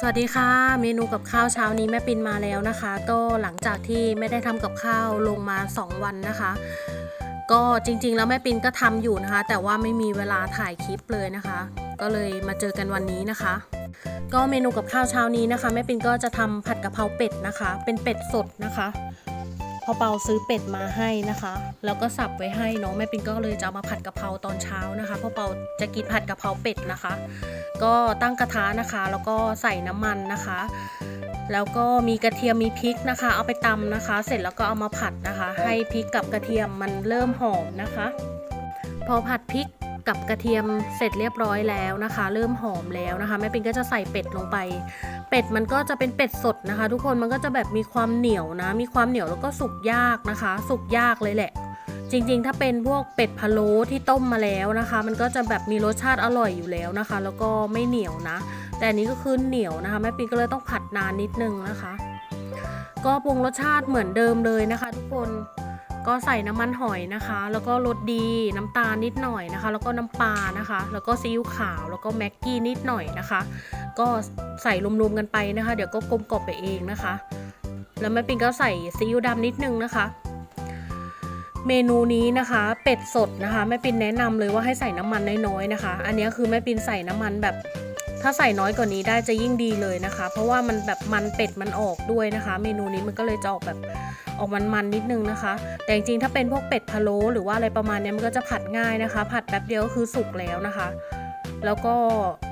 สวัสดีค่ะ เมนูกับข้าวเช้านี้แม่ปินมาแล้วนะคะ ก็หลังจากที่ไม่ได้ทำกับข้าวลงมา 2 วันนะคะ ก็จริงๆ แล้วแม่ปินก็ทำอยู่นะคะ แต่ว่าไม่มีเวลาถ่ายคลิปเลยนะคะ ก็เลยมาเจอกันวันนี้นะคะ ก็เมนูกับข้าวเช้านี้นะคะแม่ปินก็จะทำผัดกะเพราเป็ดนะคะ เป็นเป็ดสดนะคะ อเปาซื้อเป็ดมาให้นะคะ แล้วก็สับไว้ให้เน้องแม่ปินก็เลยจะเอามาผัดกะเพราตอนเช้านะคะพ่อเปาจะกินผัดกะเพราเป็ดนะคะ ก็ตั้งกระทะนะคะ แล้วก็ใส่น้ำมันนะคะ แล้วก็มีกระเทียมมีพริกนะคะ เอาไปตำนะคะ เสร็จแล้วก็เอามาผัดนะคะ ให้พริกกับกระเทียมมันเริ่มหอมนะคะ พอผัดพริก กับกระเทียมเสร็จเรียบร้อยแล้วนะคะ เริ่มหอมแล้วนะคะแม่ปินก็จะใส่เป็ดลงไป เป็ดมันก็จะเป็นเป็ดสดนะคะ ทุกคนมันก็จะแบบมีความเหนียวนะ มีความเหนียวแล้วก็สุกยากนะคะ สุกยากเลยแหละ จริงๆ ถ้าเป็นพวกเป็ดพะโล้ที่ต้มมาแล้วนะคะ มันก็จะแบบมีรสชาติอร่อยอยู่แล้วนะคะ แล้วก็ไม่เหนียวนะ แต่อันนี้ก็คือเหนียวนะคะแม่ปีก็เลยต้องผัดนานนิดนึงนะคะ ก็ปรุงรสชาติเหมือนเดิมเลยนะคะ ทุกคน ก็ใส่น้ำมันหอยนะคะ แล้วก็รสดีน้ำตาลนิดหน่อยนะคะ แล้วก็น้ำปลานะคะ แล้วก็ซีอิ๊วขาวแล้วก็แม็กกี้นิดหน่อยนะคะ ก็ใส่รวมๆกันไปนะคะ เดี๋ยวก็กลมกล่อมไปเองนะคะ แล้วแม่ปิงก็ใส่ซีอิ๊วดำนิดนึงนะคะเมนูนี้นะคะ เป็ดสดนะคะแม่ปินแนะนำเลยว่าให้ใส่น้ำมันน้อยๆนะคะ อันนี้คือแม่ปินใส่น้ำมันแบบ ถ้าใส่น้อยกว่านี้ได้จะยิ่งดีเลยนะคะ เพราะว่ามันแบบมันเป็ดมันออกด้วยนะคะ เมนูนี้มันก็เลยจะออกแบบออกมันๆนิดนึงนะคะ แต่จริงๆถ้าเป็นพวกเป็ดพะโล้หรือว่าอะไรประมาณนี้มันก็จะผัดง่ายนะคะ ผัดแป๊บเดียวก็คือสุกแล้วนะคะ แล้วก็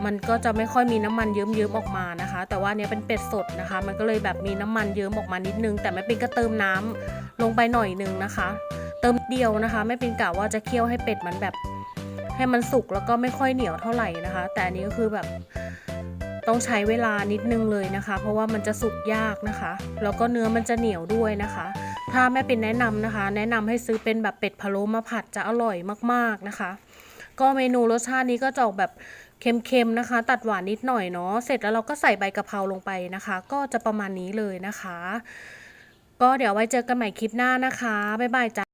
มันก็จะไม่ค่อยมีน้ำมันเยิ้มๆออกมานะคะ แต่ว่าเนี้ยเป็นเป็ดสดนะคะ มันก็เลยแบบมีน้ำมันเยิ้มออกมานิดนึง แต่แม่ปินก็เติมน้ำลงไปหน่อยนึงนะคะ เติมเดียวนะคะแม่ปินกะว่าจะเคี่ยวให้เป็ดมันแบบ ให้มันสุกแล้วก็ไม่ค่อยเหนียวเท่าไหร่นะคะ แต่อันนี้ก็คือแบบต้องใช้เวลานิดนึงเลยนะคะ เพราะว่ามันจะสุกยากนะคะ แล้วก็เนื้อมันจะเหนียวด้วยนะคะ ถ้าแม่เปินแนะนำนะคะ แนะนำให้ซื้อเป็นแบบเป็ดพะโล้มาผัดจะอร่อยมากๆนะคะ ก็เมนูรสชาตินี้ก็จะออกแบบเค็มๆนะคะ ตัดหวานนิดหน่อยเนาะเสร็จแล้วเราก็ใส่ใบกะเพราลงไปนะคะ ก็จะประมาณนี้เลยนะคะ ก็เดี๋ยวไว้เจอกันใหม่คลิปหน้านะคะบ๊ายบายจ้า